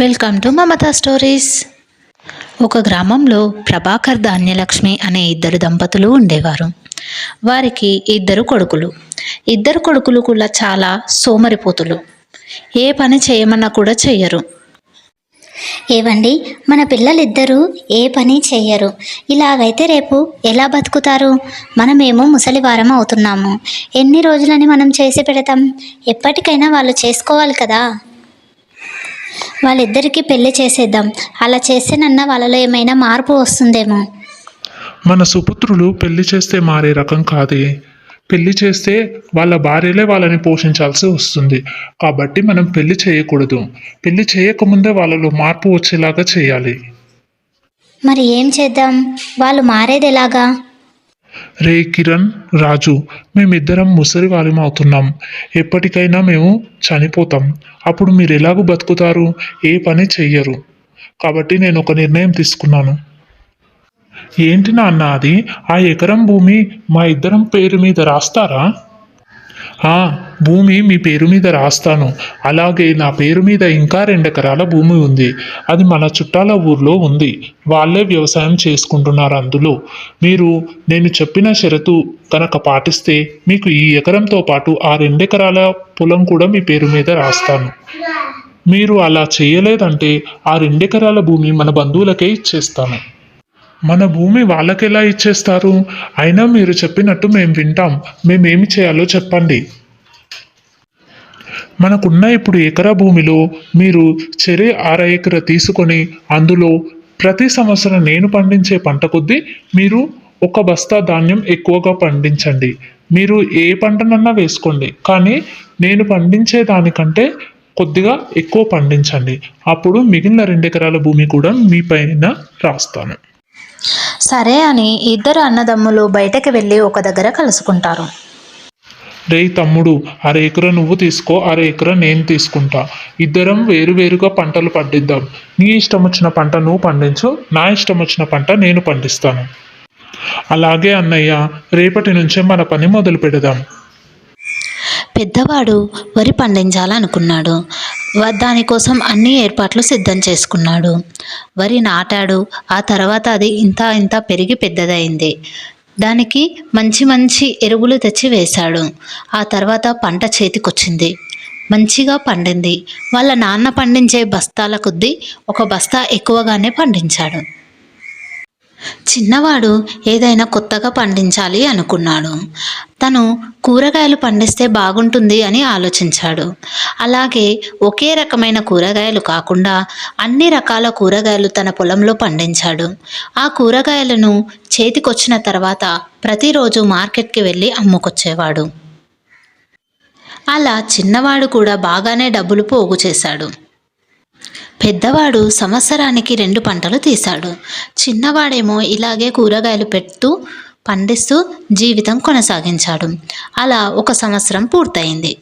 Welcome to Mamata stories ఒక గ్రామంలో ప్రభాకర్ ధాన్యలక్ష్మి అనే ఇద్దరు దంపతులు ఉండేవారు. వారికి ఇద్దరు కొడుకులు. ఇద్దరు కొడుకులు కూడా చాలా సోమరిపోతులు. ఏ పని చేయమన్నా కూడా చెయ్యరు. ఏవండి మన పిల్లలిద్దరూ ఏ పని చెయ్యరు. ఇలాగైతే రేపు ఎలా బతుకుతారు? మనమేమో ముసలివారం అవుతున్నాము. ఎన్ని రోజులని మనం చేసి పెడతాం? ఎప్పటికైనా వాళ్ళు చేసుకోవాలి కదా. వాళ్ళిద్దరికీ పెళ్ళి చేసేద్దాం. అలా చేస్తేనన్నా వాళ్ళలో ఏమైనా మార్పు వస్తుందేమో. మన సుపుత్రులు పెళ్ళి చేస్తే మారే రకం కాదే. పెళ్ళి చేస్తే వాళ్ళ భార్యలే వాళ్ళని పోషించాల్సి వస్తుంది. కాబట్టి మనం పెళ్ళి చేయకూడదు. పెళ్ళి చేయకముందే వాళ్ళలో మార్పు వచ్చేలాగా చేయాలి. మరి ఏం చేద్దాం? వాళ్ళు మారేది ఎలాగా రే కిరణ్ రాజు మేమిద్దరం ముసలి వాళ్ళం అవుతున్నాం ఎప్పటికైనా మేము చనిపోతాం. అప్పుడు మీరు ఎలాగూ బతుకుతారు? ఏ పని చెయ్యరు. కాబట్టి నేను ఒక నిర్ణయం తీసుకున్నాను. ఏంటి నాన్న అది? ఆ ఎకరం భూమి మా ఇద్దరం పేరు మీద రాస్తారా? భూమి మీ పేరు మీద రాస్తాను. అలాగే నా పేరు మీద ఇంకా రెండెకరాల భూమి ఉంది. అది మన చుట్టాల ఊర్లో ఉంది. వాళ్ళే వ్యవసాయం చేసుకుంటున్నారు అందులో. మీరు నేను చెప్పిన షరతు కనుక పాటిస్తే మీకు ఈ ఎకరంతో పాటు ఆ రెండెకరాల పొలం కూడా మీ పేరు మీద రాస్తాను. మీరు అలా చేయలేదంటే ఆ రెండెకరాల భూమి మన బంధువులకే ఇచ్చేస్తాను. మన భూమి వాళ్ళకెలా ఇచ్చేస్తారు? అయినా మీరు చెప్పినట్టు మేము వింటాం. మేమేమి చేయాలో చెప్పండి. మనకున్న ఇప్పుడు ఎకరా భూమిలో మీరు చెరే అర ఎకర తీసుకొని అందులో ప్రతి సంవత్సరం నేను పండించే పంట కొద్దీ మీరు ఒక బస్తా ధాన్యం ఎక్కువగా పండించండి. మీరు ఏ పంటనన్నా వేసుకోండి. కానీ నేను పండించే దానికంటే కొద్దిగా ఎక్కువ పండించండి. అప్పుడు మిగిలిన రెండు ఎకరాల భూమి కూడా మీ పైన రాస్తాను. సరే అని ఇద్దరు అన్నదమ్ములు బయటకు వెళ్ళి ఒక దగ్గర కలుసుకుంటారు. రే తమ్ముడు అర ఎకర నువ్వు తీసుకో అర ఎకర నేను తీసుకుంటా. ఇద్దరం వేరువేరుగా పంటలు పండిద్దాం. నీ ఇష్టం వచ్చిన పంట నువ్వు పండించు నా ఇష్టం వచ్చిన పంట నేను పండిస్తాను. అలాగే అన్నయ్య రేపటి నుంచే మన పని మొదలు పెడదాం పెద్దవాడు వరి పండించాలనుకున్నాడు. దానికోసం అన్ని ఏర్పాట్లు సిద్ధం చేసుకున్నాడు. వరి నాటాడు. ఆ తర్వాత అది ఇంత ఇంత పెరిగి పెద్దదైంది. దానికి మంచి మంచి ఎరువులు తెచ్చి వేశాడు. ఆ తర్వాత పంట చేతికొచ్చింది. మంచిగా పండింది. వాళ్ళ నాన్న పండించే బస్తాల కొద్దీ ఒక బస్తా ఎక్కువగానే పండించాడు. చిన్నవాడు ఏదైనా కొత్తగా పండించాలి అనుకున్నాడు. తను కూరగాయలు పండిస్తే బాగుంటుంది అని ఆలోచించాడు. అలాగే ఒకే రకమైన కూరగాయలు కాకుండా అన్ని రకాల కూరగాయలు తన పొలంలో పండించాడు. ఆ కూరగాయలను చేతికొచ్చిన తర్వాత ప్రతిరోజు మార్కెట్కి వెళ్ళి అమ్ముకొచ్చేవాడు. అలా చిన్నవాడు కూడా బాగానే డబ్బులు పోగు చేశాడు. పెద్దవాడు సంవత్సరానికి రెండు పంటలు తీశాడు. చిన్నవాడేమో ఇలాగే కూరగాయలు పెడుతూ పండిస్తూ జీవితం కొనసాగించాడు. అలా ఒక సంవత్సరం పూర్తయింది.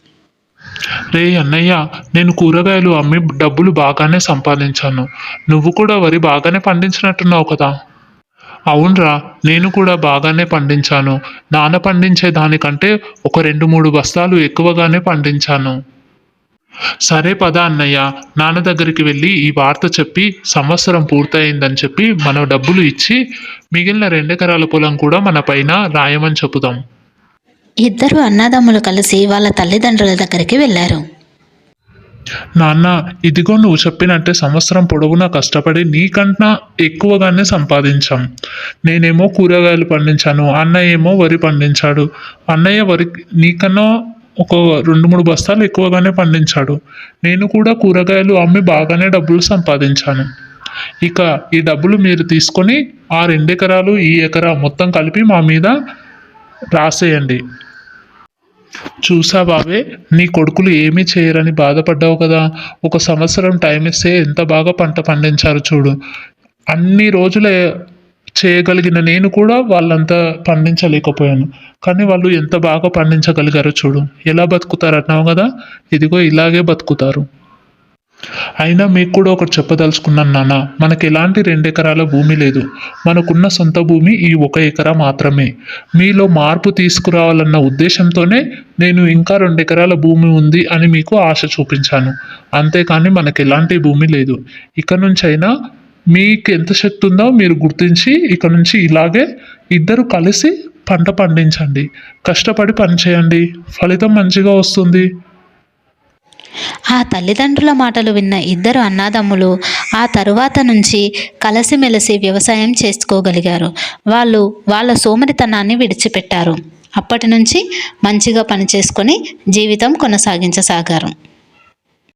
రే అన్నయ్య నేను కూరగాయలు అమ్మి డబ్బులు బాగానే సంపాదించాను. నువ్వు కూడా వరి బాగానే పండించినట్టున్నావు కదా? అవునరా నేను కూడా బాగానే పండించాను. నాన్న పండించే దానికంటే ఒక రెండు మూడు బస్తాలు ఎక్కువగానే పండించాను. సరే పద అన్నయ్య నాన్న దగ్గరికి వెళ్ళి ఈ వార్త చెప్పి సంవత్సరం పూర్తయిందని చెప్పి మన డబ్బులు ఇచ్చి మిగిలిన రెండెకరాల పొలం కూడా మన పైన రాయమని చెప్పుదాం ఇద్దరు అన్నదమ్ములు కలిసి వాళ్ళ తల్లిదండ్రుల దగ్గరికి వెళ్ళారు. నాన్న ఇదిగో నువ్వు చెప్పినట్టే సంవత్సరం పొడవునా కష్టపడి నీకన్నా ఎక్కువగానే సంపాదించాం. నేనేమో కూరగాయలు పండించాను అన్నయ్య ఏమో వరి పండించాడు. అన్నయ్య వరి నీకన్నా ఒక రెండు మూడు బస్తాలు ఎక్కువగానే పండించాడు. నేను కూడా కూరగాయలు అమ్మి బాగానే డబ్బులు సంపాదించాను. ఇక ఈ డబ్బులు మీరు తీసుకొని ఆ రెండు ఎకరాలు ఈ ఎకరా మొత్తం కలిపి మా మీద రాసేయండి. చూసా బావే నీ కొడుకులు ఏమీ చేయరని బాధపడ్డావు కదా? ఒక సంవత్సరం టైం ఇస్తే ఎంత బాగా పంట పండించారు చూడు. అన్ని రోజుల చేయగలిగిన నేను కూడా వాళ్ళంతా పండించలేకపోయాను. కానీ వాళ్ళు ఎంత బాగా పండించగలిగారో చూడు. ఎలా బతుకుతారు అన్నావు కదా? ఇదిగో ఇలాగే బతుకుతారు. అయినా మీకు కూడా ఒకటి చెప్పదలుచుకున్నాను నాన్న. మనకి ఎలాంటి రెండు ఎకరాల భూమి లేదు. మనకున్న సొంత భూమి ఈ ఒక ఎకరా మాత్రమే. మీలో మార్పు తీసుకురావాలన్న ఉద్దేశంతోనే నేను ఇంకా రెండు ఎకరాల భూమి ఉంది అని మీకు ఆశ చూపించాను. అంతేకాని మనకి ఎలాంటి భూమి లేదు. ఇక నుంచైనా మీకు ఎంత శక్తి ఉందో మీరు గుర్తించి ఇక నుంచి ఇలాగే ఇద్దరు కలిసి పంట పండించండి. కష్టపడి పని చేయండి ఫలితం మంచిగా వస్తుంది. ఆ తల్లిదండ్రుల మాటలు విన్న ఇద్దరు అన్నాదమ్ములు ఆ తరువాత నుంచి కలిసిమెలిసి వ్యవసాయం చేసుకోగలిగారు. వాళ్ళు వాళ్ళ సోమరితనాన్ని విడిచిపెట్టారు. అప్పటి నుంచి మంచిగా పని చేసుకొని జీవితం కొనసాగించసాగారు.